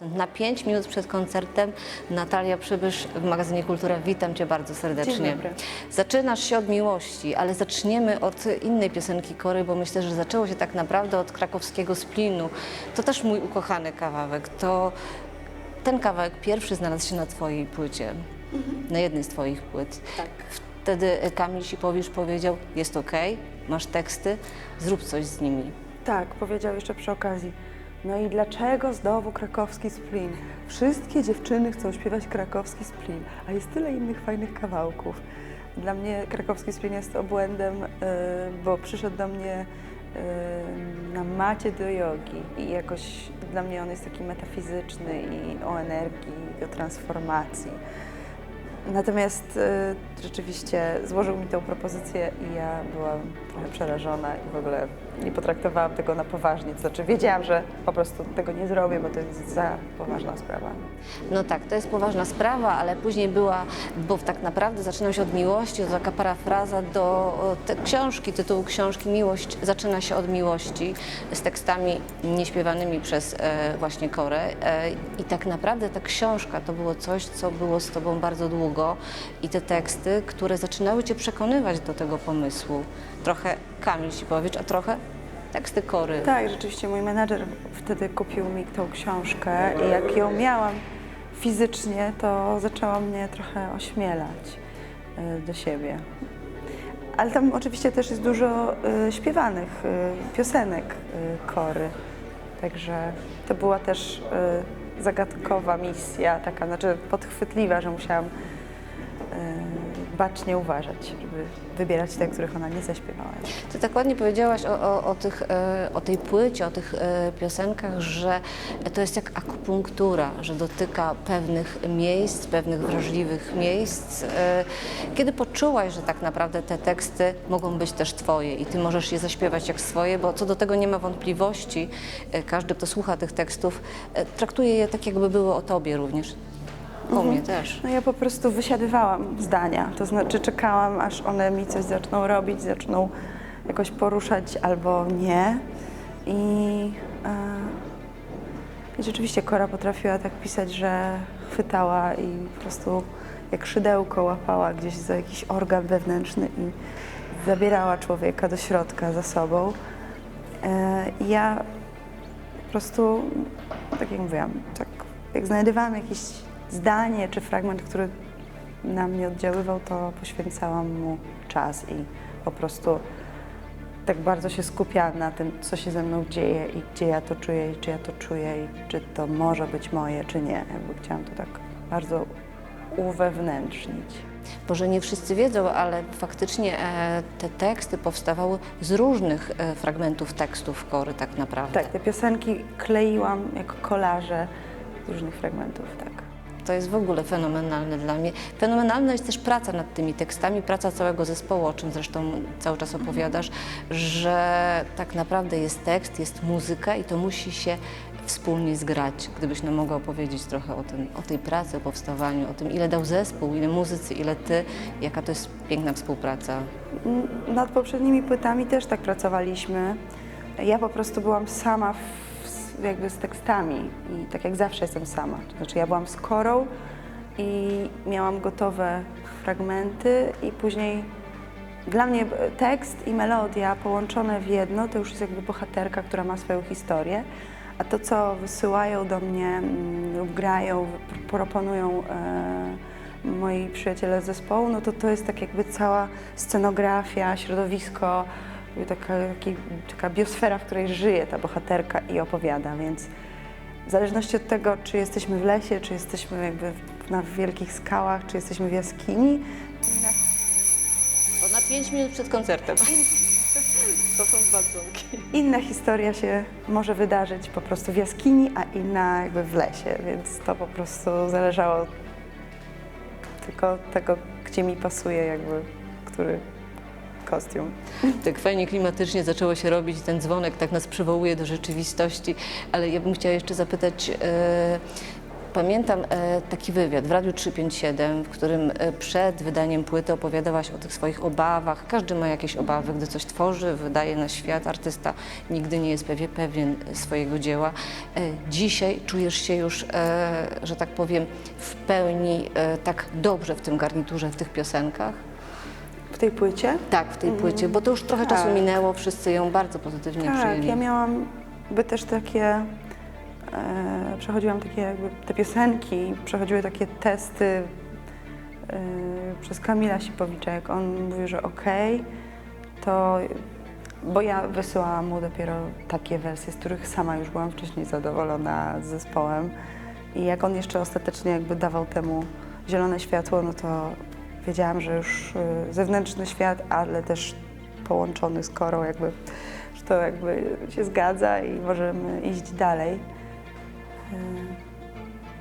Na 5 minut przed koncertem Natalia Przybysz w magazynie Kultura. Witam Cię bardzo serdecznie. Dzień dobry. Zaczynasz się od miłości, ale zaczniemy od innej piosenki Kory, bo myślę, że zaczęło się tak naprawdę od krakowskiego splinu. To też mój ukochany kawałek. To ten kawałek pierwszy znalazł się na Twojej płycie, na jednej z Twoich płyt. Tak. Wtedy Kamil Sipowicz powiedział, jest okej, masz teksty, zrób coś z nimi. Tak, powiedział jeszcze przy okazji. No i dlaczego znowu krakowski splin? Wszystkie dziewczyny chcą śpiewać krakowski splin, a jest tyle innych fajnych kawałków. Dla mnie krakowski splin jest obłędem, y, bo przyszedł do mnie y, na macie do jogi i jakoś dla mnie on jest taki metafizyczny i o energii, i o transformacji. Natomiast y, rzeczywiście złożył mi tę propozycję i ja byłam trochę przerażona i w ogóle nie potraktowałam tego na poważnie. To znaczy wiedziałam, że po prostu tego nie zrobię, bo to jest za poważna sprawa. No tak, to jest poważna sprawa, ale później była, bo tak naprawdę zaczynał się od miłości, to taka parafraza do książki, tytułu książki Miłość zaczyna się od miłości z tekstami nieśpiewanymi przez e, właśnie Korę e, i tak naprawdę ta książka to było coś, co było z Tobą bardzo długo i te teksty, które zaczynały Cię przekonywać do tego pomysłu. Trochę Kamil Sipowicz, a trochę teksty Kory. Tak, rzeczywiście mój menadżer wtedy kupił mi tą książkę i jak ją miałam fizycznie, to zaczęła mnie trochę ośmielać y, do siebie. Ale tam oczywiście też jest dużo y, śpiewanych y, piosenek kory. Także to była też zagadkowa misja, taka znaczy podchwytliwa, że musiałam bacznie uważać, żeby wybierać te, których ona nie zaśpiewała. Ty tak ładnie powiedziałaś o, o, o, tych, e, o tej płycie, o tych e, piosenkach, że to jest jak akupunktura, że dotyka pewnych miejsc, pewnych wrażliwych miejsc. E, Kiedy poczułaś, że tak naprawdę te teksty mogą być też Twoje i Ty możesz je zaśpiewać jak swoje, bo co do tego nie ma wątpliwości, każdy, kto słucha tych tekstów, traktuje je tak, jakby były o Tobie również. O mnie też. No ja po prostu wysiadywałam zdania, to znaczy czekałam, aż one mi coś zaczną robić, zaczną jakoś poruszać albo nie. I, e, i rzeczywiście Kora potrafiła tak pisać, że chwytała i po prostu jak szydełko łapała gdzieś za jakiś organ wewnętrzny i zabierała człowieka do środka za sobą. E, i ja po prostu, tak jak mówiłam, tak jak znajdowałam jakieś zdanie czy fragment, który na mnie oddziaływał, to poświęcałam mu czas i po prostu tak bardzo się skupiałam na tym, co się ze mną dzieje i gdzie ja to czuję i czy ja to czuję i czy to może być moje, czy nie. Jakby chciałam to tak bardzo uwewnętrznić. Może nie wszyscy wiedzą, ale faktycznie e, te teksty powstawały z różnych e, fragmentów tekstów Kory tak naprawdę. Tak, te piosenki kleiłam jako kolaże z różnych fragmentów, tak. To jest w ogóle fenomenalne dla mnie. Fenomenalna jest też praca nad tymi tekstami, praca całego zespołu, o czym zresztą cały czas opowiadasz, że tak naprawdę jest tekst, jest muzyka i to musi się wspólnie zgrać. Gdybyś nam mogła opowiedzieć trochę o, tym, o tej pracy, o powstawaniu, o tym, ile dał zespół, ile muzycy, ile ty, jaka to jest piękna współpraca. Nad poprzednimi płytami też tak pracowaliśmy. Ja po prostu byłam sama w, jakby z tekstami i tak jak zawsze jestem sama. To znaczy ja byłam z korą i miałam gotowe fragmenty i później dla mnie tekst i melodia połączone w jedno to już jest jakby bohaterka, która ma swoją historię. A to, co wysyłają do mnie mm, lub grają, pr- proponują e, moi przyjaciele z zespołu, no to to jest tak jakby cała scenografia, środowisko, taka, taka biosfera, w której żyje ta bohaterka i opowiada, więc w zależności od tego, czy jesteśmy w lesie, czy jesteśmy jakby na wielkich skałach, czy jesteśmy w jaskini, To na 5 minut przed koncertem. To są dwa dzwonki. inna historia się może wydarzyć po prostu w jaskini, a inna jakby w lesie, więc to po prostu zależało tylko od tego, gdzie mi pasuje jakby, który kostium. Tak fajnie klimatycznie zaczęło się robić, ten dzwonek tak nas przywołuje do rzeczywistości, ale ja bym chciała jeszcze zapytać, e, pamiętam e, taki wywiad w Radiu 357, w którym e, przed wydaniem płyty opowiadałaś o tych swoich obawach. Każdy ma jakieś obawy, gdy coś tworzy, wydaje na świat. Artysta nigdy nie jest pewien, pewien swojego dzieła. Dzisiaj czujesz się już, że tak powiem, w pełni tak dobrze w tym garniturze, w tych piosenkach? W tej płycie? Tak, w tej płycie, bo to już trochę czasu tak. minęło, wszyscy ją bardzo pozytywnie Tak, przyjęli. ja miałam by też takie, e, przechodziłam takie jakby, te piosenki, przechodziły takie testy e, przez Kamila Sipowicza, jak on mówił, że okej, to, bo ja wysyłałam mu dopiero takie wersje, z których sama już byłam wcześniej zadowolona z zespołem i jak on jeszcze ostatecznie jakby dawał temu zielone światło, no to wiedziałam, że już e, zewnętrzny świat, ale też połączony z korą jakby że to jakby się zgadza i możemy iść dalej. Yy,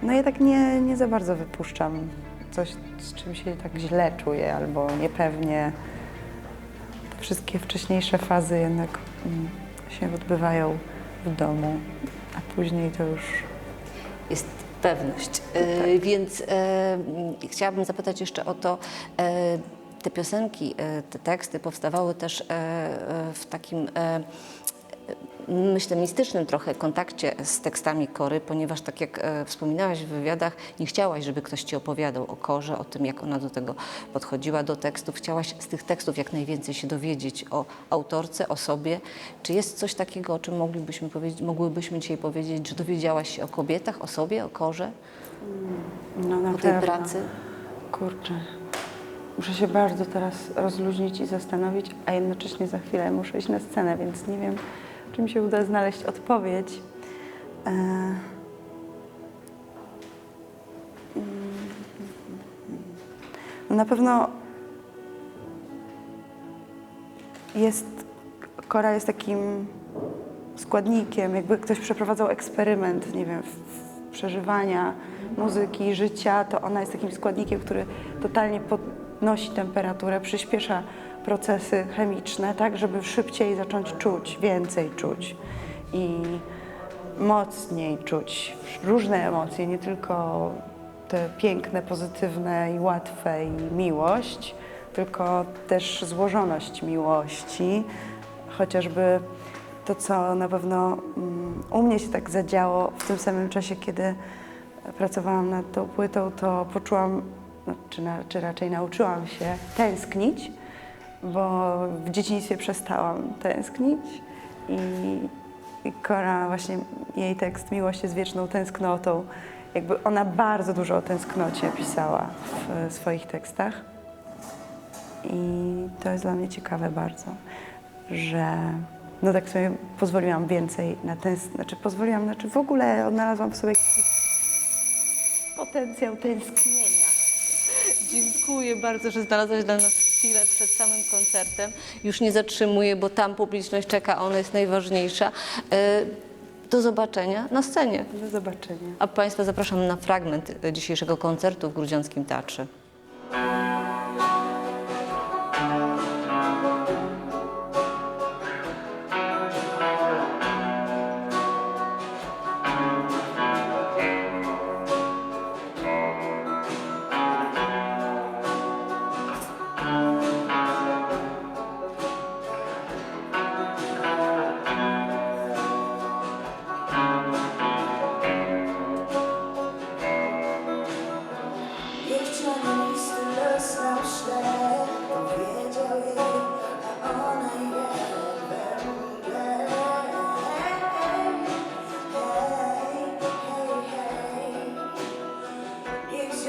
No ja tak nie, nie za bardzo wypuszczam coś, z czym się tak źle czuję albo niepewnie. Wszystkie wcześniejsze fazy jednak mm, się odbywają w domu, a później to już Jest pewność. E, Więc e, chciałabym zapytać jeszcze o to, e, te piosenki, te teksty powstawały też w takim, myślę, mistycznym trochę kontakcie z tekstami Kory, ponieważ tak jak e, wspominałaś w wywiadach, nie chciałaś, żeby ktoś Ci opowiadał o Korze, o tym, jak ona do tego podchodziła, do tekstów. Chciałaś z tych tekstów jak najwięcej się dowiedzieć o autorce, o sobie. Czy jest coś takiego, o czym moglibyśmy powiedzieć, mogłybyśmy dzisiaj powiedzieć, że dowiedziałaś się o kobietach, o sobie, o Korze, no na o tej pewno. pracy? Kurczę. Muszę się bardzo teraz rozluźnić i zastanowić, a jednocześnie za chwilę muszę iść na scenę, więc nie wiem, czy mi się uda znaleźć odpowiedź. No na pewno jest, Kora jest takim składnikiem, jakby ktoś przeprowadzał eksperyment, nie wiem, przeżywania muzyki, życia, to ona jest takim składnikiem, który totalnie podnosi temperaturę, przyspiesza procesy chemiczne, tak, żeby szybciej zacząć czuć, więcej czuć i mocniej czuć różne emocje, nie tylko te piękne, pozytywne i łatwe i miłość, tylko też złożoność miłości, chociażby to, co na pewno mm, u mnie się tak zadziało w tym samym czasie, kiedy pracowałam nad tą płytą, to poczułam, no, czy, na, czy raczej nauczyłam się tęsknić, bo w dzieciństwie przestałam tęsknić i, Kora, właśnie jej tekst Miłość jest wieczną tęsknotą, jakby ona bardzo dużo o tęsknocie pisała w swoich tekstach. I to jest dla mnie ciekawe bardzo, że no tak sobie pozwoliłam więcej na tęsknić, znaczy pozwoliłam, znaczy w ogóle odnalazłam w sobie potencjał tęsknienia. Dziękuję bardzo, że znalazłaś dla nas chwilę przed samym koncertem. Już nie zatrzymuję, bo tam publiczność czeka, ona jest najważniejsza. E, Do zobaczenia na scenie. Do zobaczenia. A Państwa zapraszam na fragment dzisiejszego koncertu w Grudziąckim Teatrze.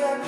як